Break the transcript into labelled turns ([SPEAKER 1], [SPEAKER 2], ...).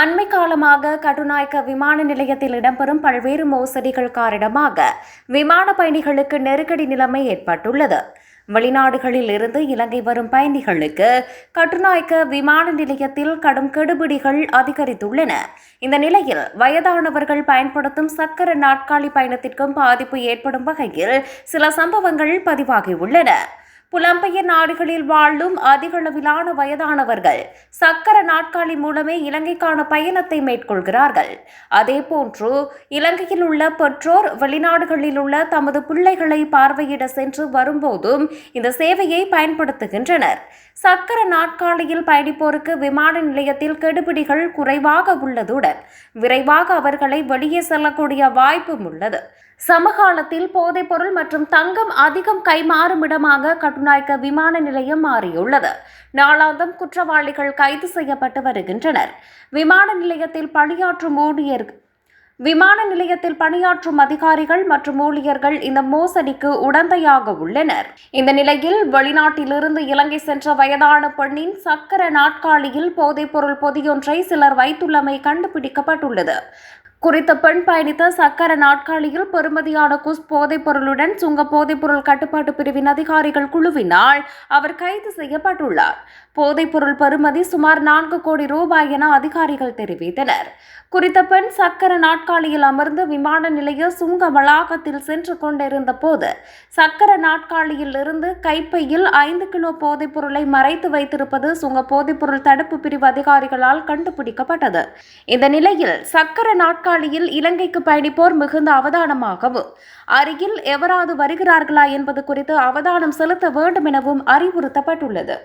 [SPEAKER 1] அண்மை காலமாக கட்டுநாயக்க விமான நிலையத்தில் இடம்பெறும் பல்வேறு மோசடிகள் காரணமாக விமான பயணிகளுக்கு நெருக்கடி நிலைமை ஏற்பட்டுள்ளது. வெளிநாடுகளில் இருந்து இலங்கை வரும் பயணிகளுக்கு கட்டுநாயக்க விமான நிலையத்தில் கடும் கெடுபிடிகள் அதிகரித்துள்ளன. இந்த நிலையில் வயதானவர்கள் பயன்படுத்தும் சக்கர நாட்காலி பயணத்திற்கும் பாதிப்பு ஏற்படும் வகையில் சில சம்பவங்கள் பதிவாகியுள்ளன. புலம்பெயர் நாடுகளில் வாழும் அதிகளவிலான வயதானவர்கள் சக்கர நாட்காலி மூலமே இலங்கைக்கான பயணத்தை மேற்கொள்கிறார்கள். அதேபோன்று இலங்கையில் உள்ள பெற்றோர் வெளிநாடுகளில் உள்ள தமது பிள்ளைகளை பார்வையிட சென்று வரும்போதும் இந்த சேவையை பயன்படுத்துகின்றனர். சக்கர நாட்காலியில் பயணிப்போருக்கு விமான நிலையத்தில் கெடுபிடிகள் குறைவாக உள்ளதுடன் விரைவாக அவர்களை வெளியே செல்லக்கூடிய வாய்ப்பும் உள்ளது. சமகாலத்தில் போதைப்பொருள் மற்றும் தங்கம் அதிகம் கைமாறும் இடமாக கட்டுநாயக்க விமான நிலையம் மாறியுள்ளது. நாளாந்தம் குற்றவாளிகள் கைது செய்யப்பட்டு வருகின்றனர். விமான நிலையத்தில் பணியாற்றும் ஊழியர் விமான நிலையத்தில் பணியாற்றும் அதிகாரிகள் மற்றும் ஊழியர்கள் இந்த மோசடிக்கு உடந்தையாக உள்ளனர். இந்த நிலையில் வெளிநாட்டிலிருந்து இலங்கை சென்ற வயதான பெண்ணின் சக்கர நாட்காலியில் போதைப்பொருள் பொதியொன்றை சிலர் வைத்துள்ளமை கண்டுபிடிக்கப்பட்டுள்ளது. குறித்த பெண் பயணித்த சக்கர நாட்காலியில் பெறுமதியான குஸ் போதைப் பொருளுடன் சுங்க போதைப்பொருள் கட்டுப்பாட்டு பிரிவின் அதிகாரிகள் குழுவினால் அவர் கைது செய்யப்பட்டுள்ளார். போதைப்பொருள் பெறுமதி சுமார் நான்கு கோடி ரூபாய் என அதிகாரிகள் தெரிவித்தனர். குறித்த பெண் சக்கர நாட்காலியில் அமர்ந்து விமான நிலைய சுங்க வளாகத்தில் சென்று கொண்டிருந்த போது சக்கர நாட்காலியில் இருந்து கைப்பையில் ஐந்து கிலோ போதைப்பொருளை மறைத்து வைத்திருப்பது சுங்க போதைப்பொருள் தடுப்பு பிரிவு அதிகாரிகளால் கண்டுபிடிக்கப்பட்டது. இந்த நிலையில் சக்கர நாட்காலியில் இலங்கைக்கு பயணிப்போர் மிகுந்த அவதானமாகவும் அருகில் எவராது வருகிறார்களா என்பது குறித்து அவதானம் செலுத்த வேண்டும் எனவும் அறிவுறுத்தப்பட்டுள்ளது.